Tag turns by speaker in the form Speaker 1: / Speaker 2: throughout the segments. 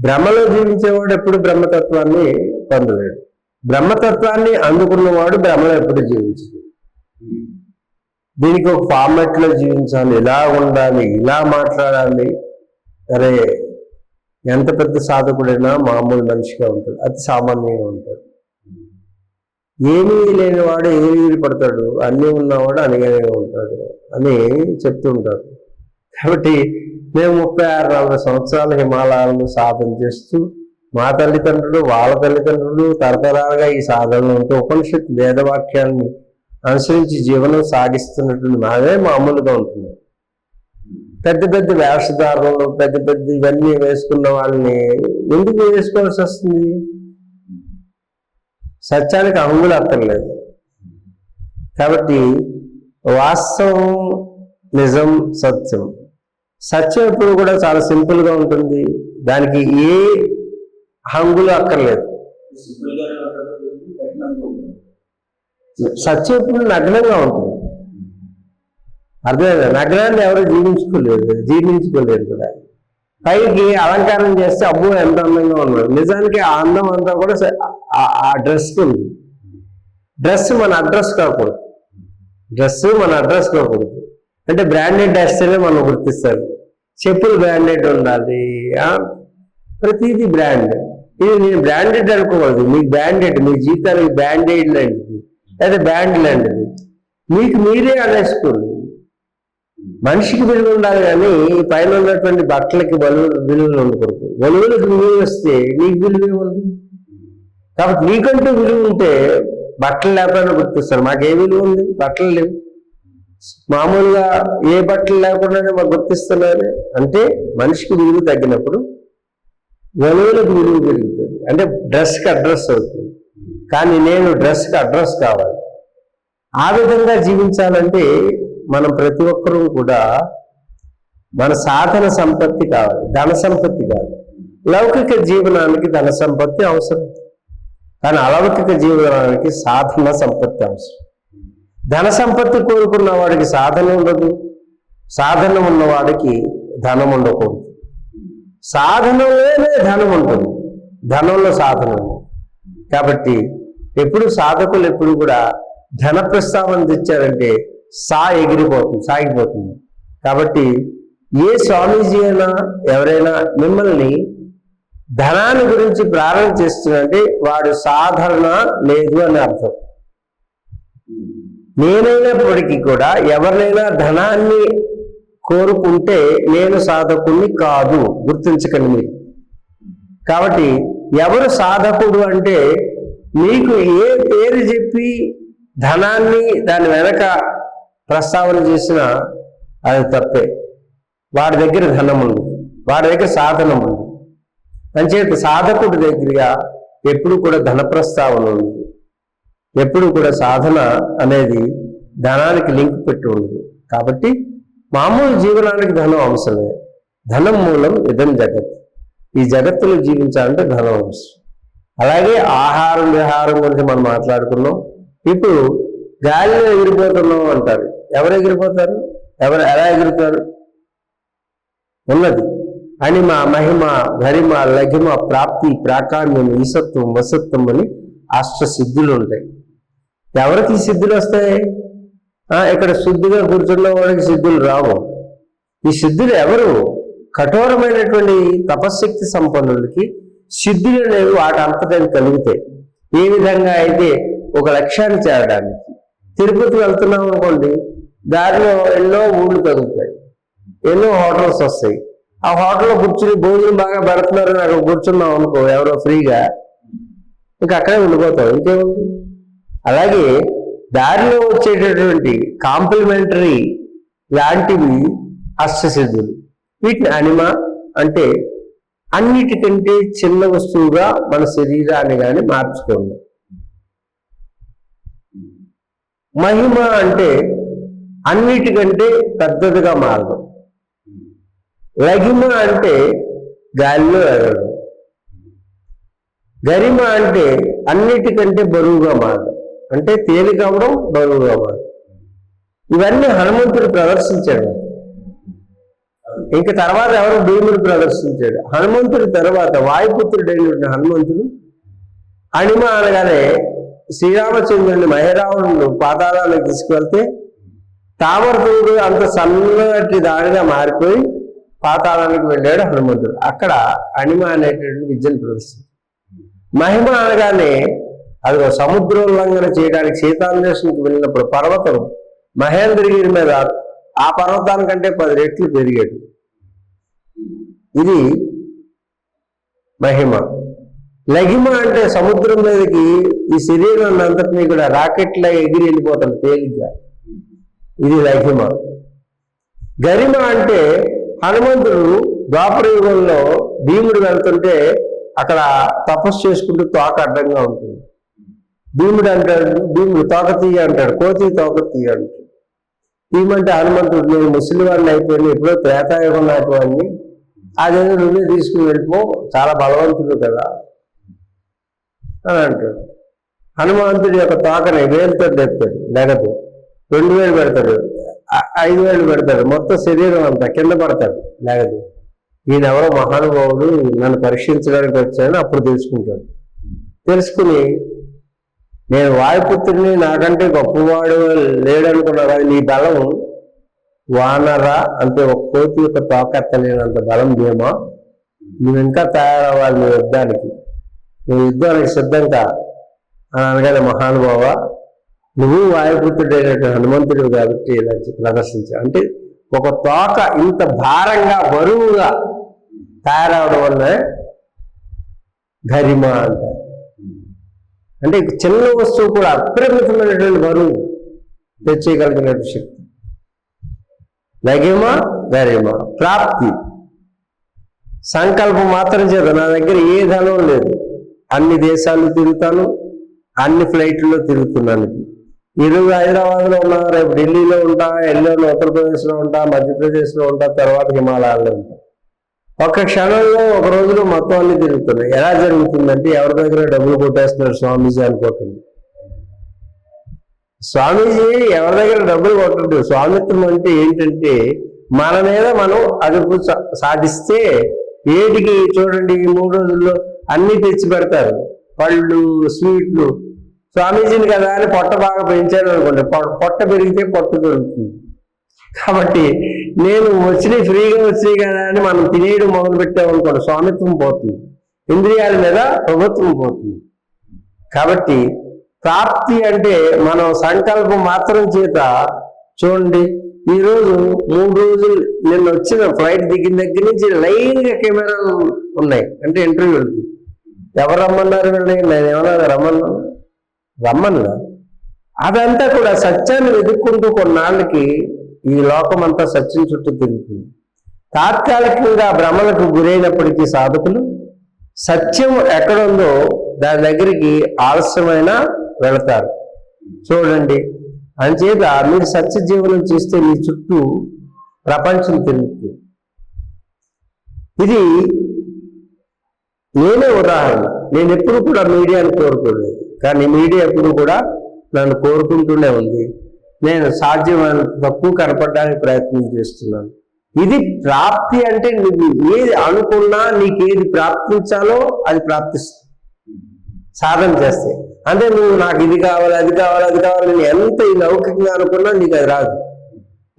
Speaker 1: బ్రహ్మలో జీవించేవాడు ఎప్పుడు బ్రహ్మతత్వాన్ని పొందలేడు బ్రహ్మతత్వాన్ని అందుకున్నవాడు బ్రహ్మలో ఎప్పుడు జీవించడు దీనికి ఒక ఫార్మెట్లో జీవించాలి. ఇలా ఉండాలి? ఇలా మాట్లాడాలి. అరే ఎంత పెద్ద సాధకుడైనా మామూలు మనిషిగా ఉంటాడు. అతి సామాన్యంగా ఉంటాడు. ఏమీ లేనివాడు ఏమీ పడతాడు? అన్నీ ఉన్నవాడు అనగానే ఉంటాడు అని చెప్తుంటారు కాబట్టి మేము ముప్పై ఆరు నలభై సంవత్సరాల హిమాలయాలను సాధన చేస్తూ మా తల్లిదండ్రులు వాళ్ళ తల్లిదండ్రులు తరతరాలుగా ఈ సాధనలో ఉంటూ ఉపనిషత్ వేదవాక్యాన్ని అనుసరించి జీవనం సాగిస్తున్నటువంటి మాదే మామూలుగా ఉంటుంది. పెద్ద పెద్ద వేషధారణలు పెద్ద పెద్ద ఇవన్నీ వేసుకున్న వాళ్ళని ఎందుకు వేసుకోవాల్సి వస్తుంది? సత్యానికి అంగులు అక్కర్లేదు కాబట్టి వాస్తవం నిజం సత్యం. సత్యం ఎప్పుడు కూడా చాలా సింపుల్గా ఉంటుంది. దానికి ఏ హంగులు అక్కర్లేదు. సత్యం ఎప్పుడు నగ్నంగా ఉంటుంది. అర్థమైందా? నగ్నాన్ని ఎవరు జీవించుకోలేదు జీర్ణించుకోలేరు కూడా. పైకి అలంకారం చేస్తే అబ్బో ఎంత అందంగా ఉన్నాడు. నిజానికి ఆ అందం అంతా కూడా ఆ- ఆ డ్రెస్ ఉంది. డ్రెస్ మన అడ్రస్ కాకూడదు. డ్రెస్ మన అడ్రస్ కాకూడదు. అంటే బ్రాండెడ్ వేస్తేనే మనం గుర్తిస్తారు. చెప్పులు బ్రాండెడ్ ఉండాలి ప్రతిదీ బ్రాండ్ ఇది నేను బ్రాండెడ్ అనుకోకూడదు మీకు బ్రాండెడ్ మీ జీతానికి బ్రాండెడ్ లాంటిది లేదా బ్రాండ్ లాంటిది. మీకు మీరే అనేసుకోండి. మనిషికి విలువ ఉండాలి కానీ పైన ఉన్నటువంటి బట్టలకి బలువ విలువలు ఉండకూడదు. బలువులకు విలువ వస్తే నీకు విలువ ఏముంది? కాబట్టి నీకంటూ విలువ ఉంటే బట్టలు లేకపోయినా గుర్తిస్తారు. మాకు ఏ విలువ ఉంది? బట్టలు లేవు. మామూలుగా ఏ బట్టలు లేకుండానే మాకు గుర్తిస్తున్నారు అంటే మనిషికి విలువ తగ్గినప్పుడు వలువులకు విలువ పెరుగుతుంది. అంటే డ్రెస్కి అడ్రస్ అవుతుంది. కానీ నేను డ్రెస్కి అడ్రస్ కావాలి. ఆ విధంగా జీవించాలంటే మనం ప్రతి ఒక్కరూ కూడా మన సాధన సంపత్తి కావాలి. ధన సంపత్తి కాదు లౌకిక జీవనానికి ధన సంపత్తి అవసరం. కానీ అలౌకిక జీవనానికి సాధన సంపత్తి అవసరం. ధన సంపత్తి కోరుకున్న వాడికి సాధన ఉండదు. సాధన ఉన్నవాడికి ధనం ఉండకూడదు. సాధనలోనే ధనం ఉంటుంది. ధనంలో సాధన కాబట్టి ఎప్పుడు సాధకులు ఎప్పుడు కూడా ధన ప్రస్తావన తెచ్చారంటే సా ఎగిరిపోతుంది సాగిపోతుంది. కాబట్టి ఏ స్వామీజీ అయినా ఎవరైనా మిమ్మల్ని ధనాన్ని గురించి ప్రారంభ చేస్తున్నారంటే వాడు సాధన లేదు అని అర్థం. నేనైనప్పటికీ కూడా ఎవరినైనా ధనాన్ని కోరుకుంటే నేను సాధకుణ్ణి కాదు. గుర్తించకండి మీరు. కాబట్టి ఎవరు సాధకుడు అంటే మీకు ఏ పేరు చెప్పి ధనాన్ని దాని వెనక ప్రస్తావన చేసినా అది తప్పే. వాడి దగ్గర ధనం ఉంది. వాడి దగ్గర సాధనం ఉంది. అంచేత సాధకుడి దగ్గరగా ఎప్పుడు కూడా ధన ప్రస్తావన ఉంది. ఎప్పుడు కూడా సాధన అనేది ధనానికి లింక్ పెట్టి ఉండదు. కాబట్టి మామూలు జీవనానికి ధనం అవసరమే. ధనం మూలం ఇదం జగత్. ఈ జగత్తులో జీవించాలంటే ధనం అవసరం. అలాగే ఆహారం విహారం గురించి మనం మాట్లాడుకున్నాం. ఇప్పుడు గాలిలో ఎగిరిపోతున్నాం అంటారు. ఎవరు ఎగిరిపోతారు? ఎవరు ఎలా ఎగురుతారు? ఉన్నది. అనిమ మహిమ గరిమ లఘిమ ప్రాప్తి ప్రాకామ్యం ఈసత్వం వసత్వం అని అష్ట సిద్ధులు ఉంటాయి ఎవరికి ఈ సిద్ధులు వస్తాయి ఇక్కడ శుద్ధిగా కూర్చున్న వాడికి సిద్ధులు రావు. ఈ సిద్ధులు ఎవరు? కఠోరమైనటువంటి తపశక్తి సంపన్నులకి సిద్ధులు అనేవి వాటి అంతటా కలుగుతాయి ఏ విధంగా అయితే ఒక లక్ష్యాన్ని చేరడానికి. తిరుపతి వెళ్తున్నాం అనుకోండి దారిలో ఎన్నో ఊళ్ళు కలుగుతాయి ఎన్నో హోటల్స్ వస్తాయి. ఆ హోటల్లో కూర్చుని భోజనం బాగా పెడుతున్నారు అక్కడ కూర్చున్నాం అనుకో ఎవరో ఫ్రీగా ఇంకా అక్కడే ఉండిపోతాం ఇంకేముంది? అలాగే దారిలో వచ్చేటటువంటి కాంప్లిమెంటరీ లాంటివి అష్టసిద్ధులు. వీటిని అనిమ అంటే అన్నిటికంటే చిన్న వస్తువుగా మన శరీరాన్ని కానీ మార్చుకోండి. మహిమ అంటే అన్నిటికంటే పెద్దదిగా మారడం. లఘిమ అంటే గాలిలో ఎగడం గరిమ అంటే అన్నిటికంటే బరువుగా మారడం. అంటే తేలిక అవడం బరువుగా మారడం. ఇవన్నీ హనుమంతుడు ప్రదర్శించాడు. ఇంక తర్వాత ఎవరు భీముడు ప్రదర్శించాడు? హనుమంతుడి తర్వాత వాయుపుత్రుడైన హనుమంతుడు. అణిమ అనగానే శ్రీరామచంద్రుని మహిరావణుడు పాతాళానికి తీసుకువెళ్తే తామరతుడు అంత సన్నటి దాడిగా మారిపోయి పాతాళానికి వెళ్ళాడు హనుమంతుడు. అక్కడ అనిమ అనేటటువంటి విద్యను ప్రదర్శించాడు. మహిమ అనగానే అది ఒక సముద్రోల్లంఘన చేయడానికి సీతాన్వేషణకు వెళ్ళినప్పుడు పర్వతం మహేంద్రగిరి మీద ఆ పర్వతానికంటే పది రెట్లు పెరిగాడు ఇది మహిమ. లగిమ అంటే సముద్రం మీదకి ఈ శరీరం అంతటినీ కూడా రాకెట్లా ఎగిరి వెళ్ళిపోతాడు తేలిగ్గా. ఇది లహిమ గరిమ అంటే హనుమంతుడు ద్వాపర యుగంలో భీముడు వెళ్తుంటే అక్కడ తపస్సు చేసుకుంటూ తోక అడ్డంగా ఉంటుంది. భీముడు అంటాడు భీముడు తోక తీయ అంటాడు కోతి తోక తీయ అంటాడు. భీమంటే హనుమంతుడు నేను ముసలి వాడిని అయిపోయిన ఎప్పుడో త్రేతాయుగం నాటి వాడిని. అదేదో నువ్వే తీసుకుని వెళ్ళిపో చాలా బలవంతుడు కదా అని అంటాడు. హనుమంతుడి యొక్క తోకని వేలుతో తెస్తాడు లేకపోతే రెండు వేలు పెడతాడు ఐదు వేలు పెడతాడు మొత్తం శరీరం అంతా కింద పడతాడు లేకపోతే ఈయన ఎవరో మహానుభావుడు నన్ను పరీక్షించడానికి వచ్చాయని అప్పుడు తెలుసుకుంటాడు. తెలుసుకుని నేను వాయుపుత్రుని నాకంటే గొప్పవాడు లేడనుకున్నా కానీ నీ బలం వానరా అంటే ఒక కోతి యొక్క తోకెత్తలేనంత బలం భీమా? నువ్వు ఇంకా తయారవ్వాలి నీ యుద్ధానికి. నువ్వు యుద్ధానికి సిద్ధంగా అని అనగానే మహానుభావ నువ్వు వాయుపుత్రుడైనటువంటి హనుమంతుడు కాబట్టి ఇలా ప్రదర్శించా అంటే ఒక తోక ఇంత భారంగా బరువుగా తయారవడం వల్ల గరిమ అంటారు అంటే చిన్న వస్తువు కూడా అపరిమితమైనటువంటి బరువు తెచ్చేయగలిగినటువంటి శక్తి. లగిమ గరిమ ప్రాప్తి. సంకల్పం మాత్రం చేత నా దగ్గర ఏ ధనం లేదు. అన్ని దేశాలు తిరుగుతాను అన్ని ఫ్లైట్లో తిరుగుతున్నాను. ఈరోజు హైదరాబాద్లో ఉన్నా రేపు ఢిల్లీలో ఉంటా ఎల్లోని ఉత్తరప్రదేశ్లో ఉంటా మధ్యప్రదేశ్లో ఉంటా తర్వాత హిమాలయాల్లో ఉంటా. ఒక క్షణంలో ఒక రోజులో మొత్తం అన్ని తిరుగుతున్నాయి. ఎలా జరుగుతుందంటే ఎవరి దగ్గర డబ్బులు కొట్టేస్తున్నారు స్వామీజీ అనుకోకండి. స్వామీజీ ఎవరి దగ్గర డబ్బులు కొట్టడు స్వామిత్వం అంటే ఏంటంటే మన మీద మనం అదుపు సా- సాధిస్తే ఏటికి చూడండి ఈ మూడు రోజుల్లో అన్ని తెచ్చి పెడతారు. పళ్ళు స్వీట్లు. స్వామీజీని కదా అని పొట్ట బాగా పెంచారు అనుకోండి పొ- పొట్ట పెరిగితే పొట్ట దొరుకుతుంది. కాబట్టి నేను వచ్చినాయి ఫ్రీగా వచ్చినాయి కదా అని మనం తినేయడం మొదలు పెట్టామనుకోండి స్వామిత్వం పోతుంది. ఇంద్రియాల మీద ప్రభుత్వం పోతుంది. కాబట్టి ప్రాప్తి అంటే మనం సంకల్పం మాత్రం చేత చూడండి ఈరోజు మూడు రోజులు నిన్న వచ్చిన ఫ్లైట్ దిగిన దగ్గర నుంచి లైన్గా కెమెరాలు ఉన్నాయి అంటే ఇంటర్వ్యూలకి. ఎవరు రమ్మన్నారు వీళ్ళని? నేను ఏమన్నా రమ్మన్నా రమ్మన్నా అదంతా కూడా సత్యాన్ని వెతుక్కుంటూ కొన్నాళ్ళకి ఈ లోకం అంతా సత్యం చుట్టూ తిరుగుతుంది. తాత్కాలికంగా భ్రమలకు గురైనప్పటికీ సాధకులు సత్యం ఎక్కడుందో దాని దగ్గరికి ఆలస్యమైన వెళతారు. చూడండి అంచేత మీరు సత్య జీవనం చేస్తే మీ చుట్టూ ప్రపంచం తిరుగుతుంది. ఇది నేనే ఉదాహరణ. నేను ఎప్పుడు కూడా మీడియాను కోరుకోలేదు. కానీ మీడియా ఎప్పుడు కూడా నన్ను కోరుకుంటూనే ఉంది. నేను సాధ్యమైన తక్కువ కనపడడానికి ప్రయత్నం చేస్తున్నాను. ఇది ప్రాప్తి అంటే నువ్వు ఏది అనుకున్నా నీకు ఏది ప్రాప్తించాలో అది ప్రాప్తిస్తుంది. సాధన చేస్తే. అంటే నువ్వు నాకు ఇది కావాలి అది కావాలి అది కావాలి నేను ఎంత ఈ లౌకికంగా అనుకున్నా నీకు అది రాదు.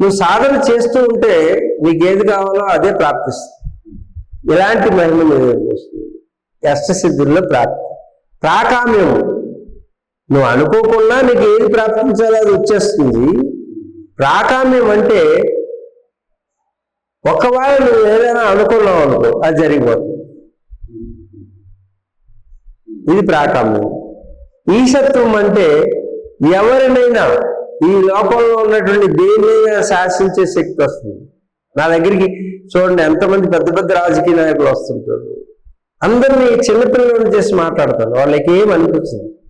Speaker 1: నువ్వు సాధన చేస్తూ ఉంటే నీకు ఏది కావాలో అదే ప్రాప్తిస్తుంది. ఇలాంటి మహిమ నీ వస్తుంది. అష్టసిద్ధుల్లో ప్రాప్తి. ప్రాకామ్యము. నువ్వు అనుకోకుండా నీకు ఏది ప్రాప్తించాలో అది వచ్చేస్తుంది. ప్రాకామ్యం అంటే ఒకవేళ నువ్వు ఏదైనా అనుకున్నావు అనుకో అది జరిగిపోతుంది. ఇది ప్రాకామ్యం. ఈశత్వం అంటే ఎవరినైనా ఈ లోకంలో ఉన్నటువంటి దేన్నైనా శాసించే శక్తి వస్తుంది. నా దగ్గరికి చూడండి ఎంతమంది పెద్ద పెద్ద రాజకీయ నాయకులు వస్తుంటారు. అందరినీ చిన్నపిల్లలను చేసి మాట్లాడతాను వాళ్ళకి ఏం అనిపించదు.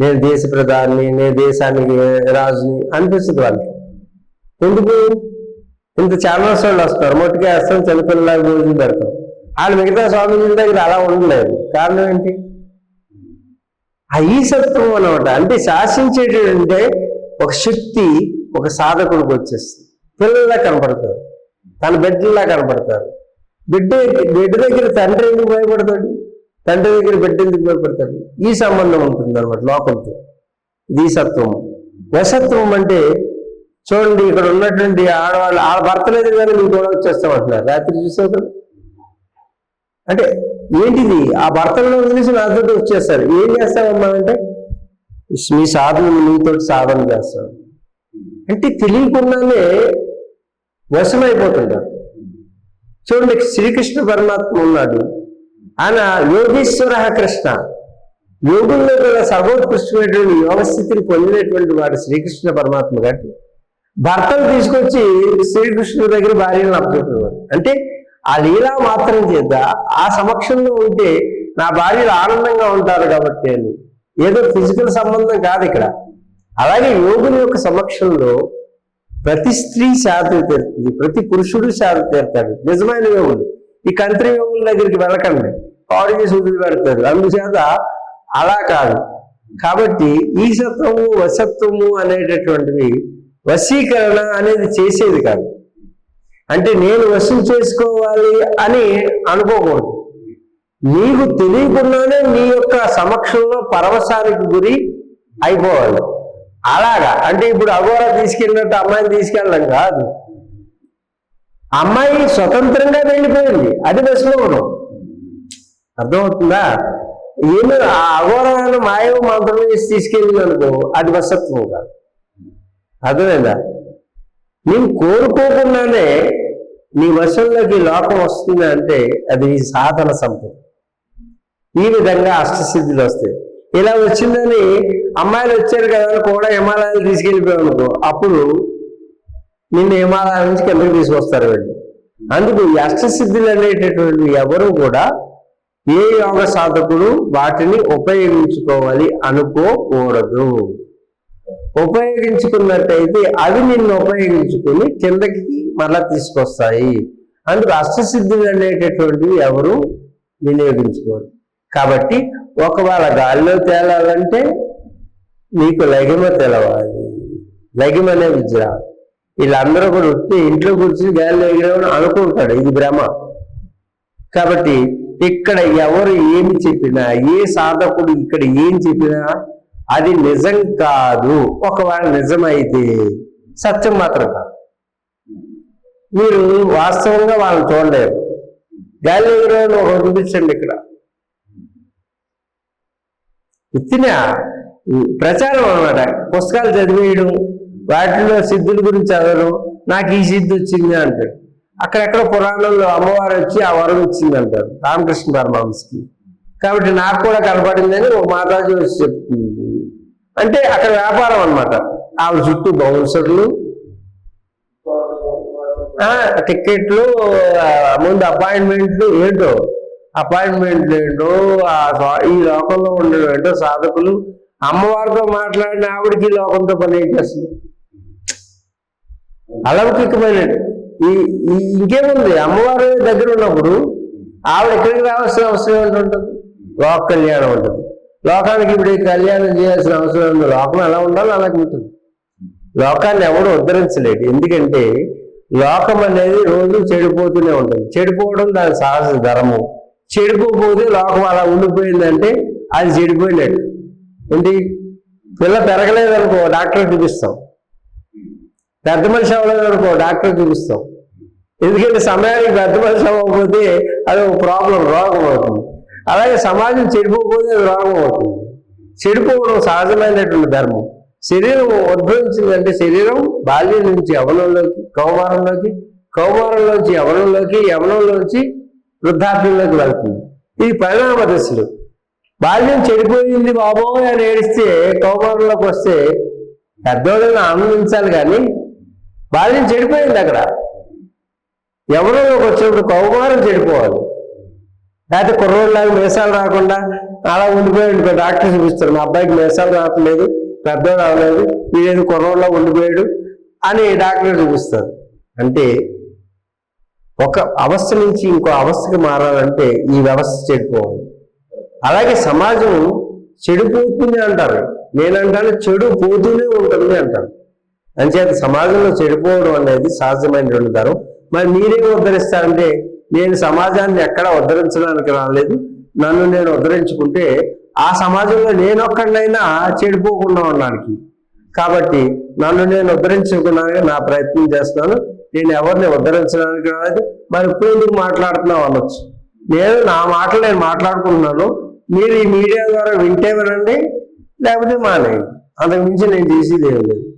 Speaker 1: నేను దేశ ప్రధాని నేను దేశానికి రాజుని అనిపిస్తుంది వాళ్ళకి. ఎందుకు? ఇంత చాలా వాళ్ళు వస్తారు మొట్టిగా వేస్తాం చిన్నపిల్లలాగా భోజనం పెడతాం వాళ్ళు మిగతా స్వామీజీల దగ్గర అలా ఉండలేదు. కారణం ఏంటి? ఆ ఈసత్వం అనమాట అంటే శాసించేటంటే ఒక శక్తి ఒక సాధకుడికి వచ్చేస్తుంది. పిల్లల్లా కనపడతారు. తన బిడ్డల్లా కనపడతారు. బిడ్డ బిడ్డ దగ్గర తండ్రి ఎందుకు భయపడతాడు? తండ్రి దగ్గర బిడ్డ ఎందుకు భయపడతాడు. ఈ సంబంధం ఉంటుంది అనమాట లోకంతో. ఇది సత్వం. వసత్వం అంటే చూడండి ఇక్కడ ఉన్నటువంటి ఆడవాళ్ళు ఆ భర్త లేదు కానీ మీకు కూడా వచ్చేస్తామంటున్నారు రాత్రి చూసావు కదా? అంటే ఏంటిది? ఆ భర్తలను వదిలేసి నాతో వచ్చేస్తారు. ఏం చేస్తామమ్మా అంటే మీ సాధన మీతో సాధన చేస్తాం అంటే తెలియకుండానే వశమైపోతుంటారు. చూడండి శ్రీకృష్ణ పరమాత్మ ఉన్నాడు. ఆయన యోగేశ్వర కృష్ణ. యోగుల్లో కూడా సర్వోత్కృష్టమైనటువంటి యోగ స్థితిని పొందినటువంటి వాడు శ్రీకృష్ణ పరమాత్మ గారి. భర్తను తీసుకొచ్చి శ్రీకృష్ణుడి దగ్గర భార్యను అప్పచెప్పేవాడు అంటే ఆ లీలా మాత్రం చేత ఆ సమక్షంలో ఉంటే నా భార్యలు ఆనందంగా ఉంటారు కాబట్టి అని. ఏదో ఫిజికల్ సంబంధం కాదు ఇక్కడ. అలాగే యోగుని యొక్క సమక్షంలో ప్రతి స్త్రీ శాంతి తీరుతుంది. ప్రతి పురుషుడు శాంతి తీరుతాడు. నిజమైన యోగులు ఈ కంత్రి యోగుల దగ్గరికి వెళ్ళకండి. పాడు చేసి వదిలి పెడతారు అందుచేత అలా కాదు. కాబట్టి ఈ సత్వము వసత్వము అనేటటువంటివి వశీకరణ అనేది చేసేది కాదు. అంటే నేను వశం చేసుకోవాలి అని అనుకోకూడదు. నీకు తెలియకుండానే నీ యొక్క సమక్షంలో పరవశానికి గురి అయిపోవాలి. అలాగా. అంటే ఇప్పుడు అఘోరా తీసుకెళ్ళినట్టు అమ్మాయిని తీసుకెళ్ళడం కాదు. అమ్మాయి స్వతంత్రంగా వెళ్ళిపోయింది. అది వశమవడం అర్థమవుతుందా? ఏమో ఆ అఘోరమైన మాయవ మంత్రం వేసి తీసుకెళ్ళింది అనుకో అది వసత్వం కాదు అర్థమైందా? నేను కోరుకోకుండానే నీ వశంలోకి లోకం వస్తుంది అంటే అది నీ సాధన సంపద. ఈ విధంగా అష్టసిద్ధులు వస్తాయి. ఇలా వచ్చిందని అమ్మాయిలు వచ్చారు కదా అని కూడా హిమాలయాలు తీసుకెళ్ళిపోయావు అనుకో అప్పుడు నిన్ను హిమాలయాల నుంచి కిందకి తీసుకొస్తారు వీళ్ళు. అందుకు ఈ అష్టసిద్ధులు అనేటటువంటి ఎవరు కూడా ఏ యోగ సాధకుడు వాటిని ఉపయోగించుకోవాలి అనుకోకూడదు. ఉపయోగించుకున్నట్టయితే అవి నిన్ను ఉపయోగించుకుని కిందకి మళ్ళా తీసుకొస్తాయి. అందుకు అష్టసిద్ధులు అనేటటువంటివి ఎవరు వినియోగించుకోరు. కాబట్టి ఒకవేళ గాలిలో తేలాలంటే నీకు లగిమ తెలవాలి. లగిమ అనే విద్య. వీళ్ళందరూ కూడా ఉంటే ఇంట్లో కూర్చుని గాలిలో ఎగిరేమని అనుకుంటాడు ఇది భ్రమ. కాబట్టి ఇక్కడ ఎవరు ఏమి చెప్పినా ఏ సాధకుడు ఇక్కడ ఏం చెప్పినా అది నిజం కాదు. ఒకవేళ నిజమైతే సత్యం మాత్రం కాదు. మీరు వాస్తవంగా వాళ్ళని చూడలేరు. గాలిలో ఒక చూపించండి ఇక్కడ. ఇచ్చిన ప్రచారం అనమాట పుస్తకాలు చదివేయడం వాటిలో సిద్ధుల గురించి చదవడం నాకు ఈ సిద్ధి వచ్చింది అంటాడు. అక్కడెక్కడ పురాణంలో అమ్మవారు వచ్చి ఆ వరం ఇచ్చింది అంటారు రామకృష్ణ పరమహంసకి. కాబట్టి నాకు కూడా కనపడిందని ఒక మాతాజీ వచ్చి చెప్తుంది అంటే అక్కడ వ్యాపారం అన్నమాట. ఆవిడ చుట్టూ బౌన్సర్లు ఆ, టికెట్లు ముందు అపాయింట్మెంట్లు ఏంటో అపాయింట్మెంట్లు ఏంటో ఈ లోకంలో ఉండడం ఏంటో సాధకులు అమ్మవారితో మాట్లాడిన ఆవిడకి లోకంతో పని ఏంటి అసలు? అలౌకికమైనది. ఇంకేముంది? అమ్మవారి దగ్గర ఉన్నప్పుడు ఆవిడ ఎక్కడికి రావాల్సిన అవసరం ఏంటుంటుంది లోక కళ్యాణం ఉంటుంది. లోకానికి ఇప్పుడు కళ్యాణం చేయాల్సిన అవసరం ఉంది లోకం ఎలా ఉండాలో అలాగే ఉంటుంది. లోకాన్ని ఎవడు ఉద్ధరించలేడు. ఎందుకంటే లోకం అనేది రోజు చెడిపోతూనే ఉంటుంది. చెడిపోవడం దాని సహజ ధర్మం. చెడిపోతే లోకం అలా ఉండిపోయిందంటే అది చెడిపోయినట్టు. ఏంటి? పిల్ల పెరగలేదనుకో డాక్టర్ చూపిస్తాం. పెద్ద మనిషి అవ్వలేదనుకో డాక్టర్ చూపిస్తాం. ఎందుకంటే సమయానికి పెద్ద మనిషి అవ్వకపోతే అది ఒక ప్రాబ్లం రోగం అవుతుంది. అలాగే సమాజం చెడిపోకపోతే అది రోగం అవుతుంది. చెడిపోవడం సహజమైనటువంటి ధర్మం. శరీరం ఉద్భవించిందంటే శరీరం బాల్యం నుంచి యవనంలోకి కౌమారంలోకి కౌమారంలోంచి యవనంలోకి యవనంలోంచి వృద్ధాప్యంలోకి వెళ్తుంది. ఇది పరిణామ దశలు. బాల్యం చెడిపోయింది బాబోయ్ అని ఏడిస్తే కౌమారంలోకి వస్తే పెద్దోళ్ళని ఆనందించాలి కానీ బాల్యం చెడిపోయింది అక్కడ. ఎవరిలోకి వచ్చినప్పుడు కౌమారం చెడిపోవాలి. లేకపోతే కుర్రోళ్ళలాగా మేసాలు రాకుండా అలా ఉండిపోయాడు డాక్టర్ చూపిస్తారు మా అబ్బాయికి మేసాలు రావట్లేదు పెద్దోడు రావలేదు వీడేది కుర్రోళ్ళ ఉండిపోయాడు అని డాక్టర్ చూపిస్తారు. అంటే ఒక అవస్థ నుంచి ఇంకో అవస్థకి మారాలంటే ఈ వ్యవస్థ చెడిపోవాలి. అలాగే సమాజం చెడిపోతుంది అంటారు. నేనంటాను చెడు పోతూనే ఉంటుంది అంటాను అంచేత సమాజంలో చెడిపోవడం అనేది సహజమైనటువంటి ధరం మరి మీరేం ఉద్ధరిస్తారంటే నేను సమాజాన్ని ఎక్కడా ఉద్ధరించడానికి రాలేదు. నన్ను నేను ఉద్ధరించుకుంటే ఆ సమాజంలో నేను ఒక్కడినైనా చెడిపోకుండా ఉండడానికి. కాబట్టి నన్ను నేను ఉద్ధరించుకున్నానని నా ప్రయత్నం చేస్తున్నాను. నేను ఎవరిని ఉద్ధరించడానికి రాలేదు. మరి ఇప్పుడు ఎందుకు మాట్లాడుతున్నావు అనొచ్చు. నేను నా మాటలు నేను మాట్లాడుకుంటున్నాను. మీరు ఈ మీడియా ద్వారా వింటే వినండి లేకపోతే మానేయండి. అంతకు మించి నేను చేసేది ఏం లేదు.